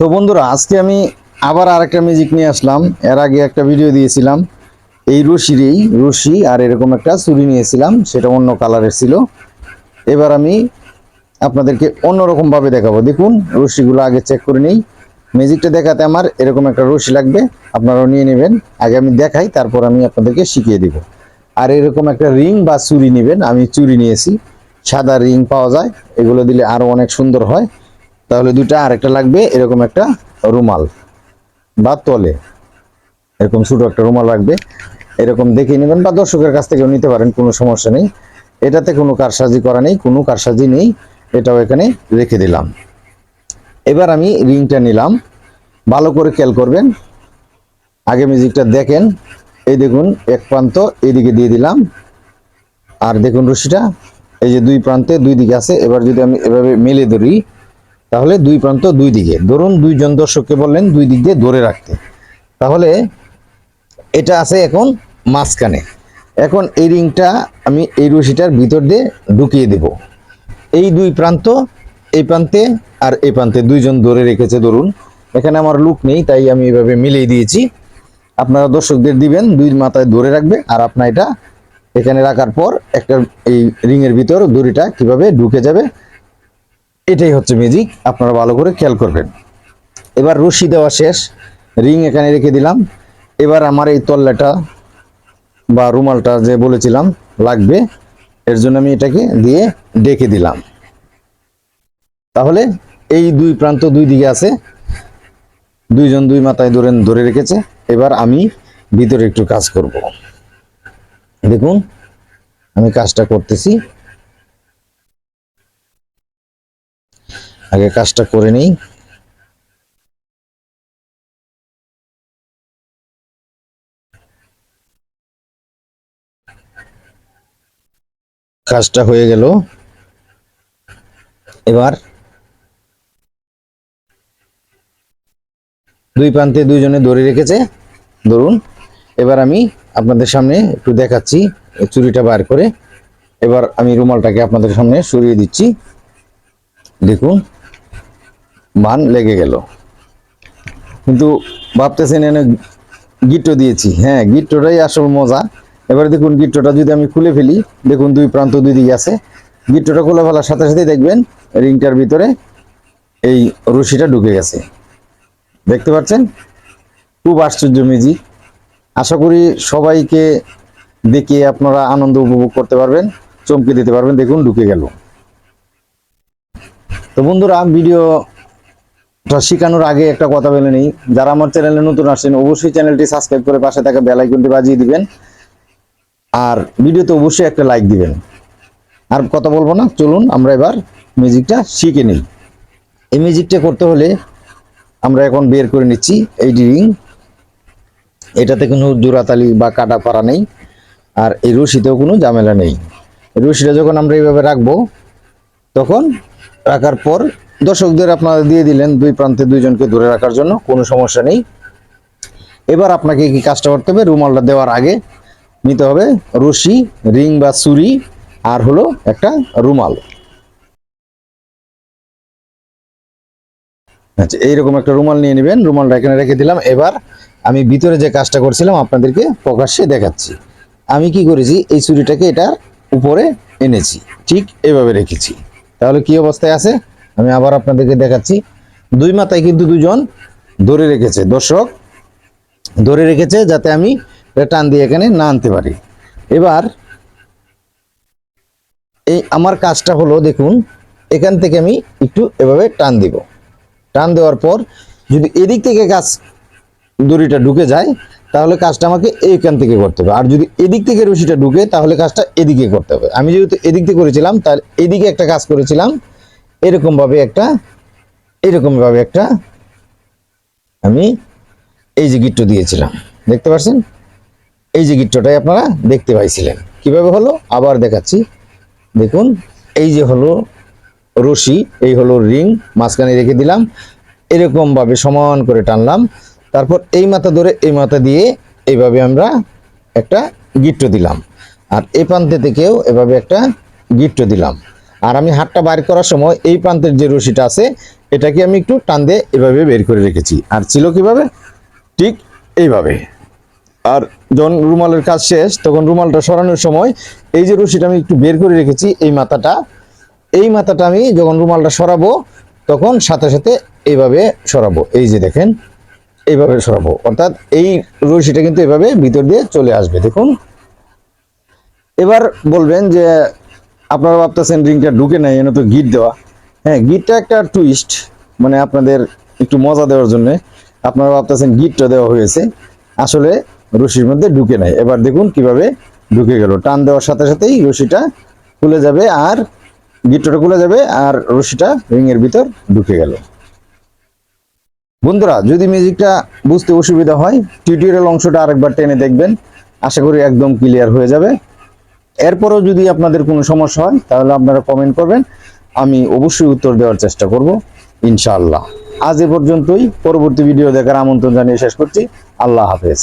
তো বন্ধুরা, আজকে আমি আবার আরেকটা মিউজিক নিয়ে আসলাম। এর আগে একটা ভিডিও দিয়েছিলাম। এই রশিরই, রশি আর এরকম একটা চুরি নিয়েছিলাম, সেটা অন্য কালারের ছিল। এবার আমি আপনাদেরকে অন্যরকম ভাবে দেখাবো। দেখুন, রশিগুলো আগে চেক করে নিই। ম্যাজিকটা দেখাতে আমার এরকম একটা রশি লাগবে, আপনারাও নিয়ে নেবেন। আগে আমি দেখাই, তারপর আমি আপনাদেরকে শিখিয়ে দেব। আর এরকম একটা রিং বা চুরি নেবেন, আমি চুরি নিয়েছি। সাদা রিং পাওয়া যায়, এগুলো দিলে আরও অনেক সুন্দর হয়। তাহলে দুটা আরেকটা লাগবে এরকম একটা রুমাল বা তলে। এরকম ছোট একটা রুমাল লাগবে। এরকম দেখে নেবেন বা দর্শকের কাছ থেকেও নিতে পারেন, কোনো সমস্যা নেই। এটাতে কোনো কারসাজি করা নেই, কোনো কারসাজি নেই। এটাও এখানে রেখে দিলাম। এবার আমি রিংটা নিলাম। ভালো করে খেয়াল করবেন। আগে মিউজিকটা দেখেন। এই দেখুন, এক প্রান্ত এদিকে দিয়ে দিলাম। আর দেখুন রশিটা, এই যে দুই প্রান্তে দুই দিকে আছে। এবার যদি আমি এভাবে মেলে ধরি তাহলে দুই প্রান্ত দুই দিকে। ধরুন দুইজন দর্শককে বললেন দুই দিক দিয়ে ধরে রাখতে। তাহলে এটা আছে এখন মাঝখানে। এখন এই রিংটা আমি এই রশিটার ভিতর দিয়ে ঢুকিয়ে দেব। এই দুই প্রান্ত, এই প্রান্তে আর এই প্রান্তে দুইজন ধরে রেখেছে ধরুন। এখানে আমার লুক নেই, তাই আমি এভাবে মিলিয়ে দিয়েছি। আপনারা দর্শকদের দিবেন দুই মাথায় ধরে রাখবে আর আপনার এটা এখানে রাখার পর একটা এই রিংয়ের ভিতর দড়িটা কীভাবে ঢুকে যাবে এটাই হচ্ছে ম্যাজিক আপনারা ভালো করে খেয়াল করবেন। এবার রশি দেওয়া শেষ রিং এখানে রেখে দিলাম। এবার আমার এই তল্লাটা বা রুমালটা যে বলেছিলাম লাগবে, এর জন্য আমি এটাকে দিয়ে ডেকে দিলাম। তাহলে এই দুই প্রান্ত দুই দিকে আছে। দুইজন দুই মাথায় ধরে ধরে রেখেছে। এবার আমি ভিতরে একটু কাজ করব। দেখুন, আমি কাজটা করতেছি। আগে কাজটা করে নিই। কাজটা হয়ে গেল। এবার দুই প্রান্তে দুইজনে ধরে রেখেছে, ধরুন। এবার আমি আপনাদের সামনে একটু দেখাচ্ছি চুরিটা বার করে। এবার আমি রুমালটাকে আপনাদের সামনে সরিয়ে দিচ্ছি। দেখুন। মান লেগে গেল। কিন্তু ভাবতেছেন এনে গিট্টো দিয়েছি। হ্যাঁ গিট্টোটাই আসল মজা। এবার দেখুন, গিট্টোটা যদি আমি খুলে ফেলি, দেখুন দুই প্রান্ত দুই দিকে আছে। গিট্টোটা খুলে ফেলার সাথে সাথে দেখবেন, রিংটার ভিতরে এই রশিটা ঢুকে গেছে। দেখতে পাচ্ছেন? খুব আশ্চর্য মিজি আশা করি সবাইকে দেখে আপনারা আনন্দ উপভোগ করতে পারবেন, চমকে দিতে পারবেন। দেখুন, ঢুকে গেল। তো বন্ধুরা শেখানোর আগে একটা কথা বলে নেই। যারা আমার চ্যানেলে নতুন আসছেন, অবশ্যই চ্যানেলটি সাবস্ক্রাইব করে পাশে থাকা বেল আইকনটি বাজিয়ে দিবেন। আর ভিডিওতে অবশ্যই একটা লাইক দিবেন। আর কথা বলব না, চলুন আমরা এবার মিউজিকটা শিখে নিই। এই মিউজিকটা করতে হলে আমরা এখন বের করে নিচ্ছি এই রিং এটাতে কোনো জোড়াতালি বা কাটা পারা নেই, আর এই রশিতেও কোনো ঝামেলা নেই। রশিটা যখন আমরা এইভাবে রাখব, তখন রাখার পর দর্শকদের আপনারা দিয়ে দিলেন দুই প্রান্তে দুইজনকে ধরে রাখার জন্য, কোনো সমস্যা নেই। এবার আপনাকে কি কাজটা করতে হবে? রুমালটা দেওয়ার আগে নিতে হবে রশি, রিং বা চুরি আর হলো একটা রুমাল। আচ্ছা এইরকম একটা রুমাল নিয়ে নেবেন। রুমালটা এখানে রেখে দিলাম। এবার আমি ভিতরে যে কাজটা করছিলাম, আপনাদেরকে প্রকাশ্যে দেখাচ্ছি। আমি কি করেছি? এই চুরিটাকে এটার উপরে এনেছি। ঠিক এভাবে রেখেছি। তাহলে কি অবস্থায় আছে? আমি আবার আপনাদেরকে দেখাচ্ছি। দুই মাথায় কিন্তু দুজন ধরে রেখেছে। দর্শক, ধরে রেখেছে যাতে আমি টান দিয়ে এখানে না আনতে পারি। এবার এই আমার কাজটা হলো দেখুন, এখান থেকে আমি একটু এভাবে টান দিব। টান দেওয়ার পর যদি এদিক থেকে কাজ দড়িটা ঢুকে যায়, তাহলে কাজটা আমাকে এইখান থেকে করতে হবে। আর যদি এদিক থেকে রশিটা ঢুকে, তাহলে কাজটা এদিকে করতে হবে। আমি যেহেতু এদিক থেকে করেছিলাম, তার এদিকে একটা কাজ করেছিলাম এরকম ভাবে একটা এরকম ভাবে একটা আমি এই যে গিট্টো দিয়েছিলাম, দেখতে পাচ্ছেন? এই যে গিট্টোটাই আপনারা দেখতে পাইছিলেন। কীভাবে হলো? আবার দেখাচ্ছি। দেখুন, এই যে হলো রশি, এই হলো রিং, মাঝখানে রেখে দিলাম। এরকম ভাবে সমান করে টানলাম। তারপর এই মাথা ধরে এই মাথা দিয়ে এইভাবে আমরা একটা গিট্টো দিলাম। আর এই প্রান্তে থেকেও এভাবে একটা গিট্টো দিলাম। আর আমি হাতটা বাইর করার সময় এই প্রান্তের যে রশিটা আছে, এটাকে আমি একটু টান দিয়ে এভাবে বের করে রেখেছি। আর ছিল কীভাবে? ঠিক এইভাবে। আর যখন রুমালের কাজ শেষ, তখন রুমালটা সরানোর সময় এই যে রশিটা আমি একটু বের করে রেখেছি, এই মাথাটা এই মাথাটা আমি যখন রুমালটা সরাবো, তখন সাথে সাথে এইভাবে সরাবো। এই যে দেখেন, এইভাবে সরাবো। অর্থাৎ এই রশিটা কিন্তু এভাবে ভিতর দিয়ে চলে আসবে। দেখুন, এবার বলবেন যে আপনারা ভাবতেছেন রিংটা ঢুকে নাই, এনে তো গিট দেওয়া। হ্যাঁ গিটটা একটা টুইস্ট মানে আপনাদের একটু মজা দেওয়ার জন্য। আপনারা ভাবতেছেন গিটটা দেওয়া হয়েছে। আসলে রশির মধ্যে ঢুকে নাই। এবার দেখুন কীভাবে ঢুকে গেল। টান দেওয়ার সাথে সাথেই রশিটা খুলে যাবে আর গিটটা খুলে যাবে আর রশিটা রিং এর ভিতর ঢুকে গেল। বন্ধুরা, যদি মিউজিকটা বুঝতে অসুবিধা হয় টিউটোরিয়াল অংশটা আরেকবার টেনে দেখবেন। আশা করি একদম ক্লিয়ার হয়ে যাবে। এরপরও যদি আপনাদের কোনো সমস্যা হয়, তাহলে আপনারা কমেন্ট করবেন। আমি অবশ্যই উত্তর দেওয়ার চেষ্টা করব, ইনশাআল্লাহ। আজ এ পর্যন্তই। পরবর্তী ভিডিও দেখার আমন্ত্রণ জানিয়ে শেষ করছি। আল্লাহ হাফেজ।